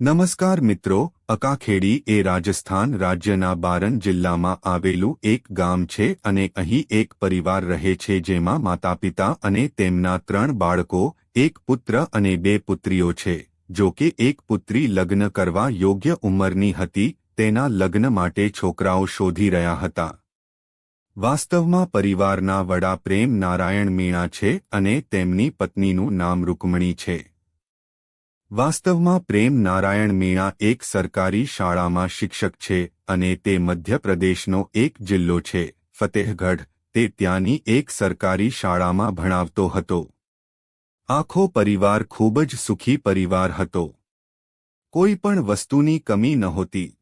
નમસ્કાર મિત્રો, અકાખેડી એ રાજસ્થાન રાજ્યના બારન જિલ્લામાં આવેલું એક ગામ છે અને અહીં એક પરિવાર રહે છે જેમાં માતાપિતા અને તેમના ત્રણ બાળકો, એક પુત્ર અને બે પુત્રીઓ છે. જો કે એક પુત્રી લગ્ન કરવા યોગ્ય ઉંમરની હતી, તેના લગ્ન માટે છોકરાઓ શોધી રહ્યા હતા. વાસ્તવમાં પરિવારના વડા પ્રેમ નારાયણ મીણા છે અને તેમની પત્નીનું નામ રૂકમણી છે. વાસ્તવમાં પ્રેમ નારાયણ મીણા એક સરકારી શાળામાં શિક્ષક છે અને તે મધ્યપ્રદેશનો એક જિલ્લો છે. ફતેહગઢ, તે ત્યાંની એક સરકારી શાળામાં ભણાવતો હતો. આખો પરિવાર ખૂબ જ સુખી પરિવાર હતો. કોઈ પણ વસ્તુની કમી નહોતી.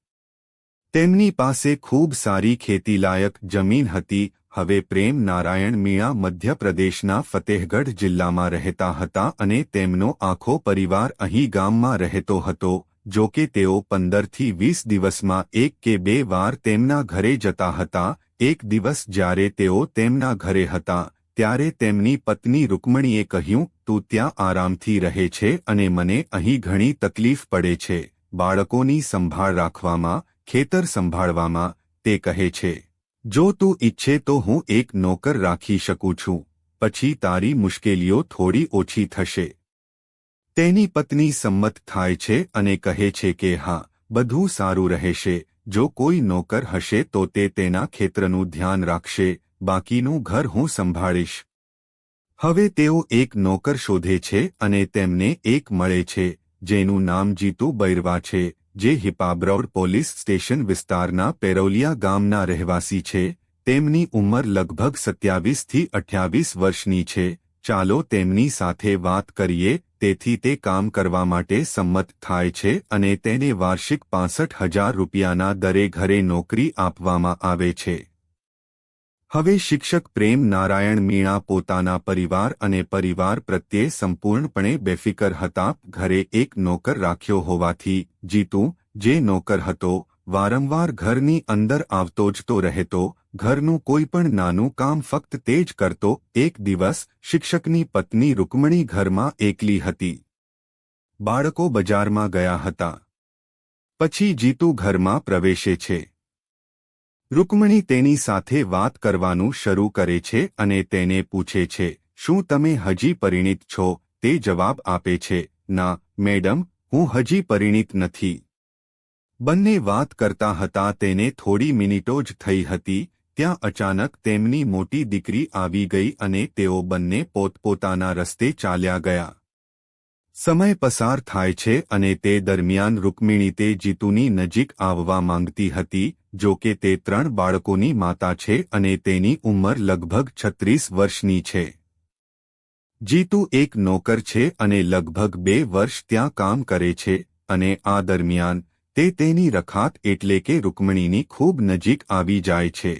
તેમની પાસે ખૂબ સારી ખેતીલાયક જમીન હતી હવે પ્રેમ નારાયણ મીણા મધ્યપ્રદેશના ફતેહગઢ જિલ્લામાં રહેતા હતા અને તેમનો આખો પરિવાર અહીં ગામમાં રહેતો હતો, જો કે તેઓ પંદરથી વીસ દિવસમાં એક કે બે વાર તેમના ઘરે જતા હતા, એક દિવસ જ્યારે તેઓ તેમના ઘરે હતા, ત્યારે તેમની પત્ની રૂકમણીએ કહ્યું, તું ત્યાં આરામથી રહે છે અને મને અહીં ઘણી તકલીફ પડે છે. બાળકોની સંભાળ રાખવામાં, ખેતર સંભાળવામાં, તે કહે છે. જો તું ઈચ્છે તો હું એક નોકર રાખી શકું છું. પછી તારી મુશ્કેલીઓ થોડી ઓછી થશે. તેની પત્ની સંમત થાય છે અને કહે છે કે, હા, બધું સારું રહેશે. જો કોઈ નોકર હશે તો તે તેના ખેતરનું ધ્યાન રાખશે. બાકીનું ઘર હું સંભાળીશ. હવે તેઓ એક નોકર શોધે છે અને તેમને એક મળે છે, જેનું નામ જીતુ બૈરવા છે. જે હિપાબ્રોડ પોલીસ સ્ટેશન વિસ્તારના પેરોલિયા ગામના રહેવાસી છે, તેમની ઉંમર લગભગ સત્યાવીસથી અઠ્યાવીસ વર્ષની છે, ચાલો તેમની સાથે વાત કરીએ, તેથી તે કામ કરવા માટે સંમત થાય છે અને તેને વાર્ષિક પાસઠ હજાર રૂપિયાના દરે ઘરે નોકરી આપવામાં આવે છે. હવે શિક્ષક પ્રેમ નારાયણ મીણા પોતાના પરિવાર અને પરિવાર પ્રત્યે સંપૂર્ણપણે બેફિકર હતા. ઘરે એક નોકર રાખ્યો હોવાથી જીતુ, જે નોકર હતો, વારંવાર ઘરની અંદર આવતો જ તો રહેતો, ઘરનું કોઈ પણ નાનું કામ ફક્ત તે જ કરતો. એક દિવસ શિક્ષકની પત્ની રૂકમણી ઘરમાં એકલી હતી. બાળકો બજારમાં ગયા હતા. પછી જીતુ ઘરમાં પ્રવેશે છે. રૂકમણી તેની સાથે વાત કરવાનું શરૂ કરે છે અને તેને પૂછે છે, શું તમે હજી પરિણિત છો? તે જવાબ આપે છે, ના, મેડમ, હું હજી પરિણિત નથી. બંને વાત કરતા હતા તેને થોડી મિનિટો જ થઈ હતી, ત્યાં અચાનક તેમની મોટી દીકરી આવી ગઈ અને તેઓ બંને પોતપોતાના રસ્તે ચાલ્યા ગયા. સમય પસાર થાય છે અને તે દરમિયાન રૂકમિણી તે જીતુની નજીક આવવા માંગતી હતી જો કે તે ત્રણ બાળકોની માતા છે અને તેની ઉંમર લગભગ છત્રીસ વર્ષની છે. જીતુ એક નોકર છે અને લગભગ બે વર્ષ ત્યાં કામ કરે છે અને આ દરમિયાન તે તેની રખાત એટલે કે રૂકમણીની ખૂબ નજીક આવી જાય છે.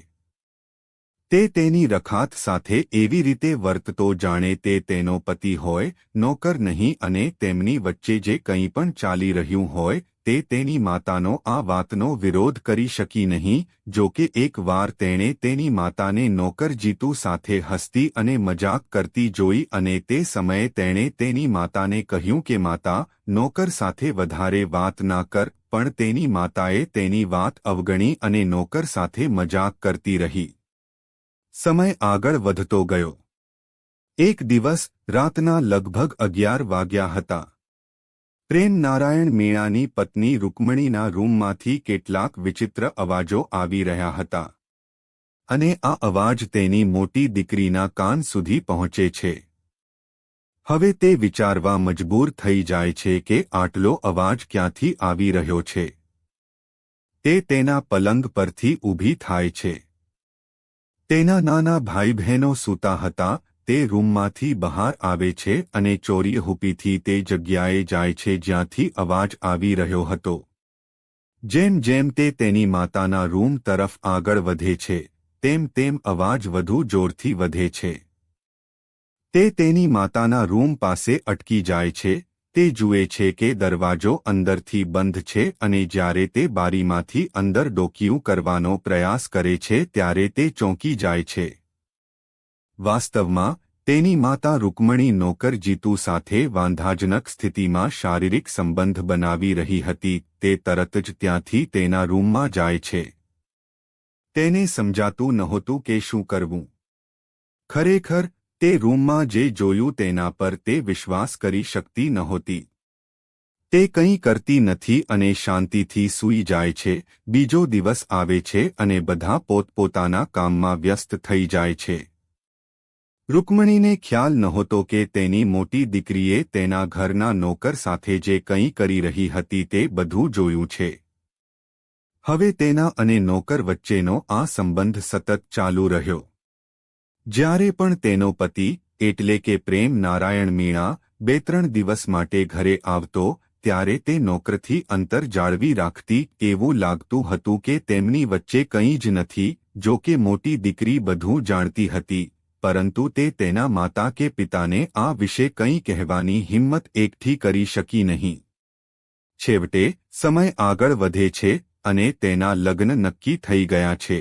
તે તેની રખાત સાથે એવી રીતે વર્તતો જાણે તે તેનો પતિ હોય, નોકર નહીં અને તેમની વચ્ચે જે કંઈ પણ ચાલી રહ્યું હોય તે તેની માતાનો આ વાતનો વિરોધ કરી શકી નહીં, જો કે એક વાર તેણે તેની માતાને નોકર જીતુ સાથે હસતી અને મજાક કરતી જોઈ અને તે સમયે તેણે તેની માતાને કહ્યું કે, માતા, નોકર સાથે વધારે વાત ના કર, પણ તેની માતાએ તેની વાત અવગણી અને નોકર સાથે મજાક કરતી રહી. સમય આગળ વધતો ગયો. એક દિવસ રાતના લગભગ અગિયાર વાગ્યા હતા. પ્રેમ નારાયણ મીણાની પત્ની રૂકમણીના રૂમમાંથી કેટલાક વિચિત્ર અવાજો આવી રહ્યા હતા. અને આ અવાજ તેની મોટી દીકરીના કાન સુધી પહોંચે છે. હવે તે વિચારવા મજબૂર થઈ જાય છે કે આટલો અવાજ ક્યાંથી આવી રહ્યો છે. તે તેના પલંગ પરથી ઊભી થાય છે. તેના નાના ભાઈ બહેનો સૂતા હતા તે રૂમમાંથી બહાર આવે છે અને ચોરી હૂપીથી તે જગ્યાએ જાય છે જ્યાંથી અવાજ આવી રહ્યો હતો. જેમ જેમ તે તેની માતાના રૂમ તરફ આગળ વધે છે, તેમ તેમ અવાજ વધુ જોરથી વધે છે. તે તેની માતાના રૂમ પાસે અટકી જાય છે, તે જુએ છે કે દરવાજો અંદરથી બંધ છે અને જ્યારે તે બારીમાંથી અંદર ડોકિયું કરવાનો પ્રયાસ કરે છે ત્યારે તે ચોંકી જાય છે. વાસ્તવમાં, તેની માતા રૂકમણી નોકર જીતુ સાથે વાંધાજનક સ્થિતિમાં શારીરિક સંબંધ બનાવી રહી હતી, તે તરત જ ત્યાંથી તેના રૂમમાં જાય છે. તેને સમજાતું નહોતું કે શું કરવું. ખરેખર, તે રૂમમાં જે જોયું તેના પર તે વિશ્વાસ કરી શકતી નહોતી. તે કંઈ કરતી નથી અને શાંતિથી સૂઈ જાય છે, બીજો દિવસ આવે છે અને બધા પોતપોતાના કામમાં વ્યસ્ત થઈ જાય છે. રૂકમણીને ખ્યાલ નહોતો કે તેની મોટી દીકરીએ તેના ઘરના નોકર સાથે જે કંઈ કરી રહી હતી તે બધું જોયું છે. હવે તેના અને નોકર વચ્ચેનો આ સંબંધ સતત ચાલુ રહ્યો. જ્યારે પણ તેનો પતિ, એટલે કે પ્રેમ નારાયણ મીણા, બે ત્રણ દિવસ માટે ઘરે આવતો, ત્યારે તે નોકરથી અંતર જાળવી રાખતી એવું લાગતું હતું કે તેમની વચ્ચે કંઈ જ નથી, જો કે મોટી દીકરી બધું જાણતી હતી. પરંતુ તે તેના માતા કે પિતાને આ વિશે કંઈ કહેવાની હિંમત એકઠી કરી શકી નહીં. છેવટે, સમય આગળ વધે છે અને તેના લગ્ન નક્કી થઈ ગયા છે.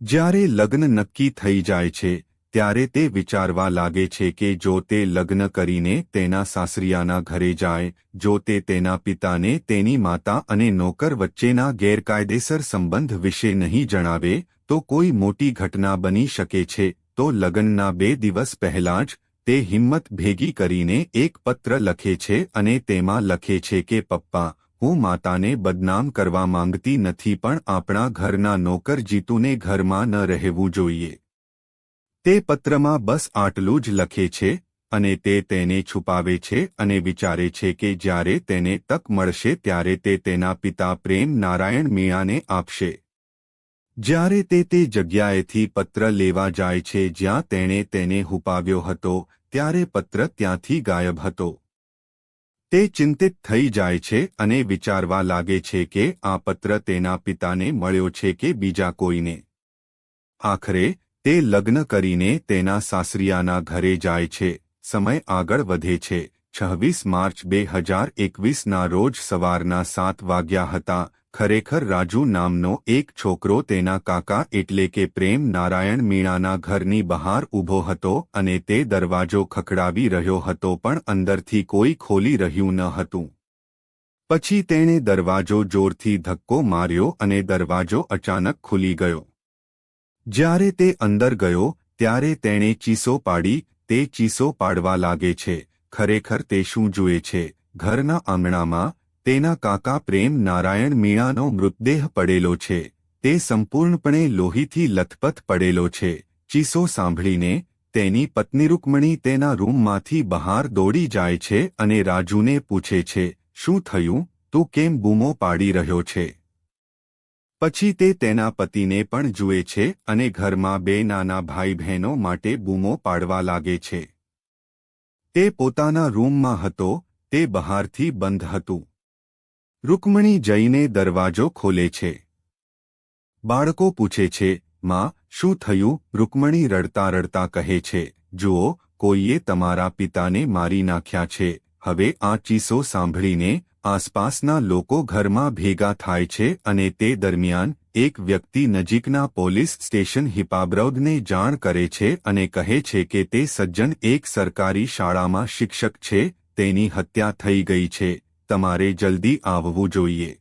જ્યારે લગ્ન નક્કી થઈ જાય છે, ત્યારે તે વિચારવા લાગે છે કે જો તે લગ્ન કરીને તેના સાસરિયાના ઘરે જાય, જો તે તેના પિતાને તેની માતા અને નોકર વચ્ચેના ગેરકાયદેસર સંબંધ વિશે નહીં જણાવે, તો કોઈ મોટી ઘટના બની શકે છે તો લગ્નના બે દિવસ પહેલા જ તે હિંમત ભેગી કરીને એક પત્ર લખે છે અને તેમાં લખે છે કે, પપ્પા, હું માતાને બદનામ કરવા માંગતી નથી પણ આપણા ઘરના નોકર જીતુને ઘરમાં ન રહેવું જોઈએ. તે પત્રમાં બસ આટલું જ લખે છે અને તે તેને છુપાવે છે અને વિચારે છે કે જ્યારે તેને તક મળશે ત્યારે તે તેના પિતા પ્રેમ નારાયણ મીણાને આપશે. જ્યારે તે તે જગ્યાએથી પત્ર લેવા જાય છે જ્યાં તેણે તેને હુપાવ્યો હતો, ત્યારે પત્ર ત્યાંથી ગાયબ હતો. તે ચિંતિત થઈ જાય છે અને વિચારવા લાગે છે કે આ પત્ર તેના પિતાને મળ્યો છે કે બીજા કોઈને. આખરે, તે લગ્ન કરીને તેના સાસરિયાના ઘરે જાય છે. સમય આગળ વધે છે. છવ્વીસ માર્ચ બે હજાર એકવીસના રોજ સવારના સાત વાગ્યા હતા ખરેખર રાજુ નામનો એક છોકરો તેના કાકા એટલે કે પ્રેમ નારાયણ મીણાના ઘરની બહાર ઊભો હતો અને તે દરવાજો ખખડાવી રહ્યો હતો પણ અંદરથી કોઈ ખોલી રહ્યું ન હતું. પછી તેણે દરવાજો જોરથી ધક્કો માર્યો અને દરવાજો અચાનક ખુલી ગયો. જ્યારે તે અંદર ગયો, ત્યારે તેણે ચીસો પાડી, તે ચીસો પાડવા લાગે છે, ખરેખર તે શું જુએ છે, ઘરના આંગણામાં તેના કાકા પ્રેમ નારાયણ મીણાનો મૃતદેહ પડેલો છે. તે સંપૂર્ણપણે લોહીથી લથપથ પડેલો છે. ચીસો સાંભળીને તેની પત્ની રૂકમણી તેના રૂમમાંથી બહાર દોડી જાય છે અને રાજુને પૂછે છે, શું થયું? તું કેમ બૂમો પાડી રહ્યો છે પછી તે તેના પતિને પણ જુએ છે અને ઘરમાં બે નાના ભાઈ બહેનો માટે બૂમો પાડવા લાગે છે. તે પોતાના રૂમમાં હતો, તે બહારથી બંધ હતું. રૂકમણી જઈને દરવાજો ખોલે છે. બાળકો પૂછે છે, માં, શું થયું? રૂકમણી રડતા રડતા કહે છે, જુઓ, કોઈએ તમારા પિતાને મારી નાખ્યા છે. હવે આ ચીસો સાંભળીને આસપાસના લોકો ઘરમાં ભેગા થાય છે અને તે દરમિયાન એક વ્યક્તિ નજીકના પોલીસ સ્ટેશન હિપાબ્રૌદને જાણ કરે છે અને કહે છે કે તે સજ્જન એક સરકારી શાળામાં શિક્ષક છે, તેની હત્યા થઈ ગઈ છે. તમારે જલ્દી આવવું જોઈએ.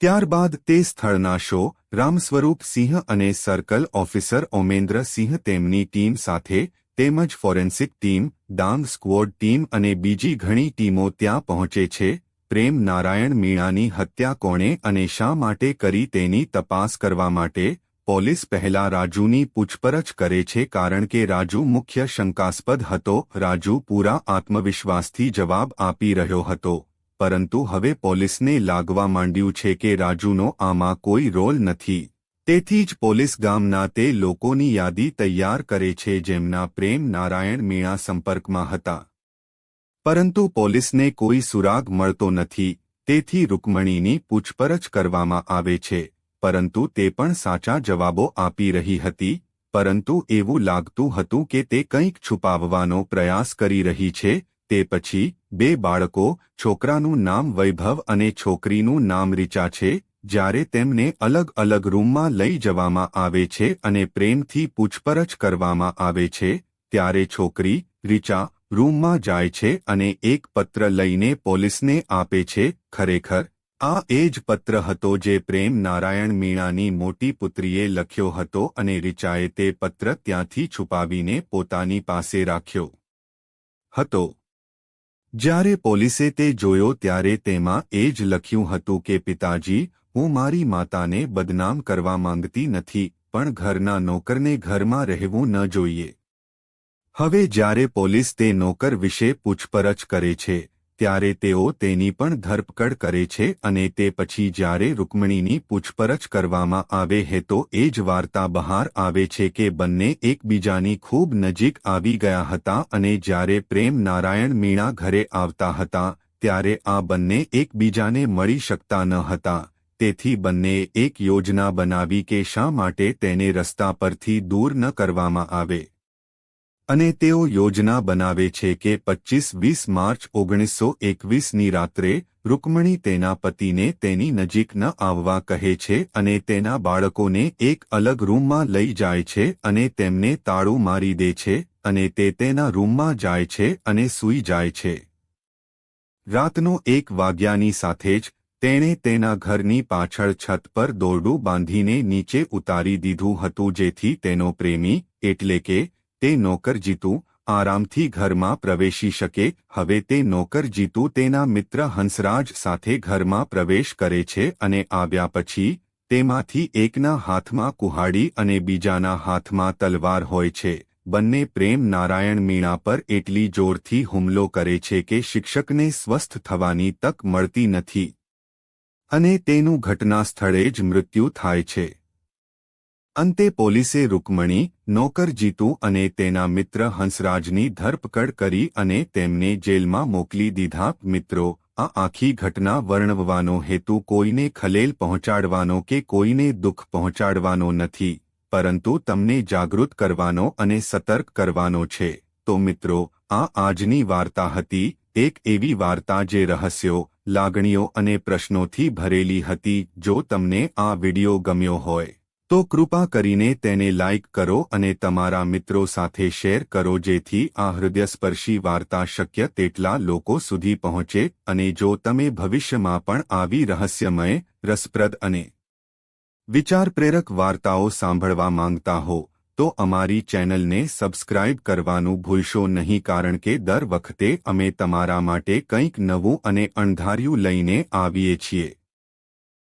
ત્યારબાદ તે સ્થળના શો, રામસ્વરૂપ સિંહ અને સર્કલ ઓફિસર ઓમેન્દ્ર સિંહ તેમની ટીમ સાથે, તેમજ forensic team, Dang squad team અને બીજી ઘણી ટીમો ત્યાં પહોંચે છે, પ્રેમ નારાયણ મીણાની હત્યા કોણે અને શા માટે કરી તેની તપાસ કરવા માટે, પોલીસ પહેલા રાજુની પૂછપરછ કરે છે કારણ કે રાજુ મુખ્ય શંકાસ્પદ હતો, રાજુ પૂરા આત્મવિશ્વાસથી જવાબ આપી રહ્યો હતો. પરંતુ હવે પોલીસને લાગવા માંડ્યું છે કે રાજુનો આમાં કોઈ રોલ નથી. તેથી જ પોલીસ ગામના તે લોકોની યાદી તૈયાર કરે છે જેમના પ્રેમ નારાયણ મીણા સંપર્કમાં હતા. પરંતુ પોલીસને કોઈ સુરાગ મળતો નથી. તેથી રૂકમણીની પૂછપરછ કરવામાં આવે છે. પરંતુ તે પણ સાચા જવાબો આપી રહી હતી. પરંતુ એવું લાગતું હતું કે તે કંઈક છુપાવવાનો પ્રયાસ કરી રહી છે. તે પછી, બે બાળકો, છોકરાનું નામ વૈભવ અને છોકરીનું નામ રીચા છે, જ્યારે તેમને અલગ અલગ રૂમમાં લઈ જવામાં આવે છે અને પ્રેમથી પૂછપરછ કરવામાં આવે છે, ત્યારે છોકરી, રીચા, રૂમમાં જાય છે અને એક પત્ર લઈને પોલીસને આપે છે, ખરેખર, આ એ જ પત્ર હતો જે પ્રેમ નારાયણ મીણાની મોટી પુત્રીએ લખ્યો હતો અને રીચાએ તે પત્ર ત્યાંથી છુપાવીને પોતાની પાસે રાખ્યો હતો. જ્યારે પોલીસે તે જોયો ત્યારે તેમાં એ જ લખ્યું હતું કે, પિતાજી, હું મારી માતાને બદનામ કરવા માંગતી નથી, પણ ઘરના નોકરને ઘરમાં રહેવું ન જોઈએ. હવે જ્યારે પોલીસ તે નોકર વિશે પૂછપરછ કરે છે ત્યારે તેઓ તેની પણ ધરપકડ કરે છે અને તે પછી જ્યારે રૂકમણીની પૂછપરછ કરવામાં આવે હે તો એ જ વાર્તા બહાર આવે છે કે બંને એકબીજાની ખૂબ નજીક આવી ગયા હતા અને જ્યારે પ્રેમ નારાયણ મીણા ઘરે આવતા હતા, ત્યારે આ બંને એકબીજાને મળી શકતા ન હતા. તેથી બંને એક યોજના બનાવી કે શા માટે તેને રસ્તા પરથી દૂર ન કરવામાં આવે. અને તેઓ યોજના બનાવે છે કે પચ્ચીસ વીસ માર્ચ ઓગણીસો એકવીસની રાત્રે રૂકમણી તેના પતિને તેની નજીક ન આવવા કહે છે અને તેના બાળકોને એક અલગ રૂમમાં લઈ જાય છે અને તેમને તાળું મારી દે છે અને તે તેના રૂમમાં જાય છે અને સૂઈ જાય છે. રાતનો એક વાગ્યાની સાથે જ તેણે તેના ઘરની પાછળ છત પર દોરડું બાંધીને નીચે ઉતારી દીધું હતું જેથી તેનો પ્રેમી, એટલે કે તે નોકર જીતું આરામથી ઘરમાં પ્રવેશી શકે, હવે તે નોકર જીતું તેના મિત્ર હંસરાજ સાથે ઘરમાં પ્રવેશ કરે છે અને આવ્યા પછી તેમાંથી એકના હાથમાં કુહાડી અને બીજાના હાથમાં તલવાર હોય છે. બંને પ્રેમ નારાયણ મીણા પર એટલી જોરથી હુમલો કરે છે કે શિક્ષકને સ્વસ્થ થવાની તક મળતી નથી. અને તેનું ઘટના સ્થળે જ મૃત્યુ થાય છે. અંતે પોલીસે રૂકમણી, નોકર જીતુ અને તેના મિત્ર હંસરાજની ધરપકડ કરી અને તેમને જેલમાં મોકલી દીધા. મિત્રો, આ આખી ઘટના વર્ણવવાનો હેતુ કોઈને ખલેલ પહોંચાડવાનો કે કોઈને દુઃખ પહોંચાડવાનો નથી, પરંતુ તમને જાગૃત કરવાનો અને સતર્ક કરવાનો છે. તો મિત્રો, આ આજની વાર્તા હતી, એક એવી વાર્તા જે રહસ્યો, લાગણીઓ અને પ્રશ્નોથી ભરેલી હતી, જો તમને આ વિડિયો ગમ્યો હોય. તો કૃપા કરીને તેને લાઇક કરો અને તમારા મિત્રો સાથે શેર કરો જેથી આ હૃદયસ્પર્શી વાર્તા શક્ય તેટલા લોકો સુધી પહોંચે અને જો તમે ભવિષ્યમાં પણ આવી રહસ્યમય, રસપ્રદ અને વિચાર પ્રેરક વાર્તાઓ સાંભળવા માંગતા હો, તો અમારી ચેનલને સબસ્ક્રાઇબ કરવાનું ભૂલશો નહીં કારણ કે દર વખતે અમે તમારા માટે કંઈક નવું અને અણધાર્યું લઈને આવીએ છીએ.